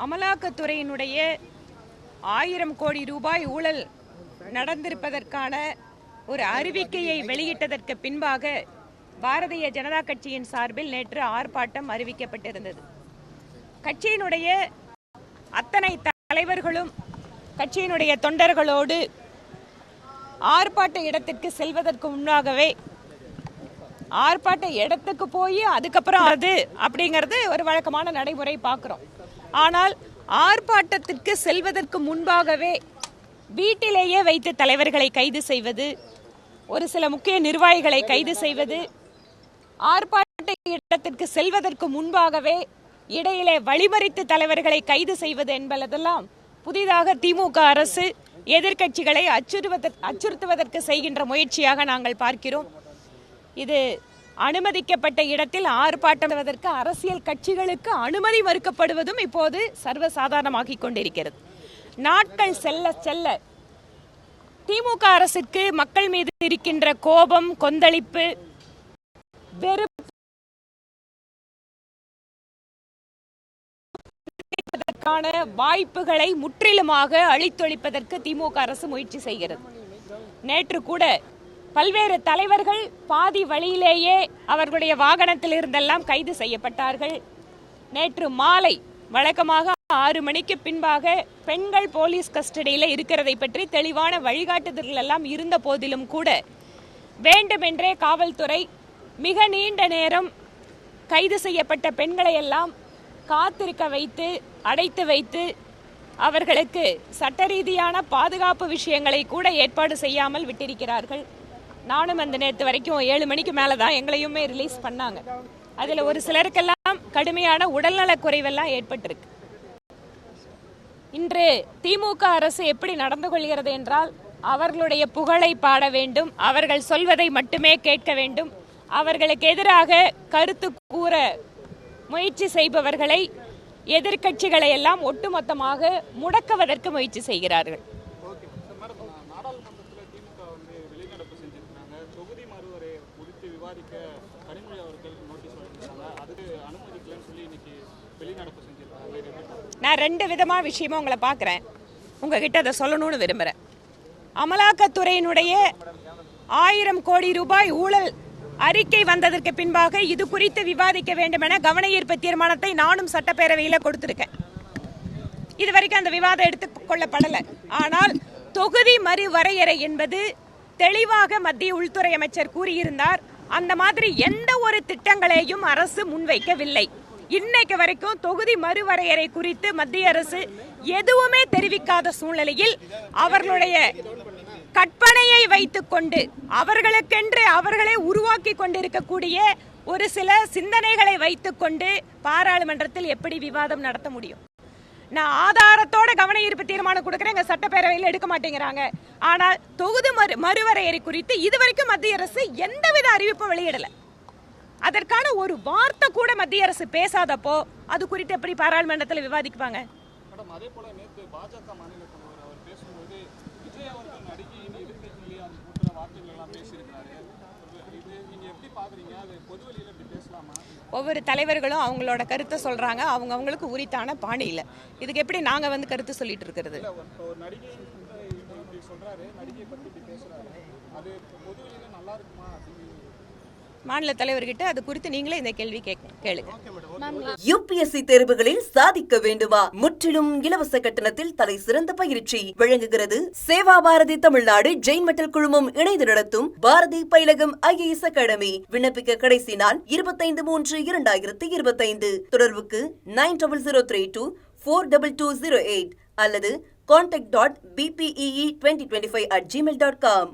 அமலாக்கத்துறையினுடைய ஆயிரம் கோடி ரூபாய் ஊழல் நடந்திருப்பதற்கான ஒரு அறிவிக்கையை வெளியிட்டதற்கு பின்பாக பாரதிய ஜனதா கட்சியின் சார்பில் நேற்று ஆர்ப்பாட்டம் அறிவிக்கப்பட்டிருந்தது. கட்சியினுடைய அத்தனை தலைவர்களும் கட்சியினுடைய தொண்டர்களோடு ஆர்ப்பாட்ட இடத்திற்கு செல்வதற்கு முன்னாகவே ஆர்ப்பாட்ட இடத்துக்கு போய் அதுக்கப்புறம் அது அப்படிங்கிறது ஒரு வழக்கமான நடைமுறை பார்க்குறோம். ஆனால் ஆர்ப்பாட்டத்திற்கு செல்வதற்கு முன்பாகவே வீட்டிலேயே வைத்து தலைவர்களை கைது செய்வது ஒரு சில முக்கிய நிர்வாகிகளை கைது செய்வது ஆர்ப்பாட்ட இடத்திற்கு செல்வதற்கு முன்பாகவே இடையிலே வழிமறித்து தலைவர்களை கைது செய்வது என்பதெல்லாம் புதிதாக திமுக அரசு எதிர்க்கட்சிகளை அச்சுறுவதற்கு அச்சுறுத்துவதற்கு செய்கின்ற முயற்சியாக நாங்கள் பார்க்கிறோம். இது அனுமதிக்கப்பட்ட இடத்தில் ஆர்ப்பாட்டம் அரசியல் கட்சிகளுக்கு அனுமதி மறுக்கப்படுவதும் இப்போது சர்வசாதாரணமாகிக் கொண்டிருக்கிறது. நாட்கள் செல்ல செல்ல திமுக அரசுக்கு மக்கள் மீது இருக்கின்ற கோபம் கொந்தளிப்பு வெறுப்பு வாய்ப்புகளை முற்றிலுமாக அழித்தொழிப்பதற்கு திமுக அரசு முயற்சி செய்கிறது. நேற்று கூட பல்வேறு தலைவர்கள் பாதி வழியிலேயே அவர்களுடைய வாகனத்தில் இருந்தெல்லாம் கைது செய்யப்பட்டார்கள். நேற்று மாலை வழக்கமாக ஆறு மணிக்கு பின்பாக பெண்கள் போலீஸ் கஸ்டடியில் இருக்கிறதை பற்றி தெளிவான வழிகாட்டுதல்கள் எல்லாம் இருந்த போதிலும் கூட வேண்டுமென்றே காவல்துறை மிக நீண்ட நேரம் கைது செய்யப்பட்ட பெண்களை எல்லாம் காத்திருக்க வைத்து அடைத்து வைத்து அவர்களுக்கு சட்ட ரீதியான பாதுகாப்பு விஷயங்களை கூட ஏற்பாடு செய்யாமல் விட்டிருக்கிறார்கள். நானும் அந்த நேற்று வரைக்கும் ஏழு மணிக்கு மேலே தான் எங்களையுமே ரிலீஸ் பண்ணாங்க. அதில் ஒரு சிலருக்கெல்லாம் கடுமையான உடல்நலக் குறைவெல்லாம் ஏற்பட்டிருக்கு. இன்று திமுக அரசு எப்படி நடந்து கொள்கிறது என்றால் அவர்களுடைய புகழை பாட வேண்டும் அவர்கள் சொல்வதை மட்டுமே கேட்க வேண்டும் அவர்களுக்கு எதிராக கருத்து கூற முயற்சி செய்பவர்களை எதிர்கட்சிகளை எல்லாம் ஒட்டுமொத்தமாக முடக்குவதற்கு முயற்சி செய்கிறார்கள் ஓகே சார் மேடம் நாடாளுமன்றத்தில் திமுக வந்து வெளிநடப்பு செஞ்சிருக்காங்க தொகுதி மறுவரை விசாரிக்க கனிமொழி அவர்கள் நோட்டீஸ் வழங்கியிருக்காங்க. அதுக்கு அனுமதிக்கலன்னு சொல்லி இன்னைக்கு வெளிநடப்பு செஞ்சிருக்காங்க. நான் ரெண்டு விதமான விஷயமா உங்களை பார்க்குறேன். உங்ககிட்ட அதை சொல்லணும்னு விரும்புகிறேன் அமலாக்கத்துறையினுடைய ஆயிரம் கோடி ரூபாய் ஊழல் அறிக்கை வந்ததற்கு பின்பாக இது குறித்து விவாதிக்க வேண்டும் என கவன ஈர்ப்பு தீர்மானத்தை நானும் சட்டப்பேரவையில் கொடுத்திருக்கேன். இது வரைக்கும் அந்த விவாதம் எடுத்துக்கொள்ளப்படலை. ஆனால் தொகுதி மறுவரையறை என்பது தெளிவாக மத்திய உள்துறை அமைச்சர் கூறியிருந்தார். அந்த மாதிரி எந்த ஒரு திட்டங்களையும் அரசு முன்வைக்கவில்லை. இன்னைக்கு வரைக்கும் தொகுதி மறுவரையறை குறித்து மத்திய அரசு எதுவுமே தெரிவிக்காத சூழ்நிலையில் அவர்களுடைய கற்பனையை வைத்துக்கொண்டு அவர்களுக்கென்று அவர்களே உருவாக்கி கொண்டிருக்கக்கூடிய ஒரு சில சிந்தனைகளை வைத்துக்கொண்டு பாராளுமன்றத்தில் எப்படி விவாதம் நடத்த முடியும்? நான் ஆதாரத்தோட கவன ஈர்ப்பு தீர்மானம் கொடுக்குறேன். எங்க சட்டப்பேரவையில் எடுக்க மாட்டேங்கிறாங்க. ஆனால் தொகுதி மறு மறுவரையறை குறித்து இதுவரைக்கும் மத்திய அரசு எந்தவித அறிவிப்பும் வெளியிடல. அதற்கான ஒரு வார்த்தை கூட மத்திய அரசு பேசாதப்போ அது குறித்து எப்படி பாராளுமன்றத்தில் விவாதிப்பாங்க? மேடம் ஒவ்வொரு தலைவர்களும் அவங்களோட கருத்தை சொல்றாங்க. அவங்க அவங்களுக்கு உரித்தான பாணியில். இதுக்கு எப்படி நாங்க வந்து கருத்து சொல்லிட்டு இருக்கிறது? சொல்றாரு. நடிகை பத்தி பேசுறாரு. அது பொதுவெளியில நல்லா இருக்குமா? அப்படின்னு மாநில தலைவர்கிட்ட அது குறித்து நீங்களே இந்த கேள்வி கேளுங்க. யுபிஎஸ்சி தேர்வுகளில் சாதிக்க வேண்டுமா? முற்றிலும் இலவச கட்டணத்தில் தலை சிறந்த பயிற்சி வழங்குகிறது. சேவா பாரதி தமிழ்நாடு ஜெயின் மெட்டல் குழுமம் இணைந்து நடத்தும் பாரதி பயிலகம் ஐஏஎஸ் அகாடமி. விண்ணப்பிக்க கடைசி நாள் இருபத்தைந்து மூன்று இரண்டாயிரத்தி இருபத்தைந்து. தொடர்புக்கு nine double zero three two four double two zero eight அல்லது contact dot B P E E twenty twenty five at Gmail dot com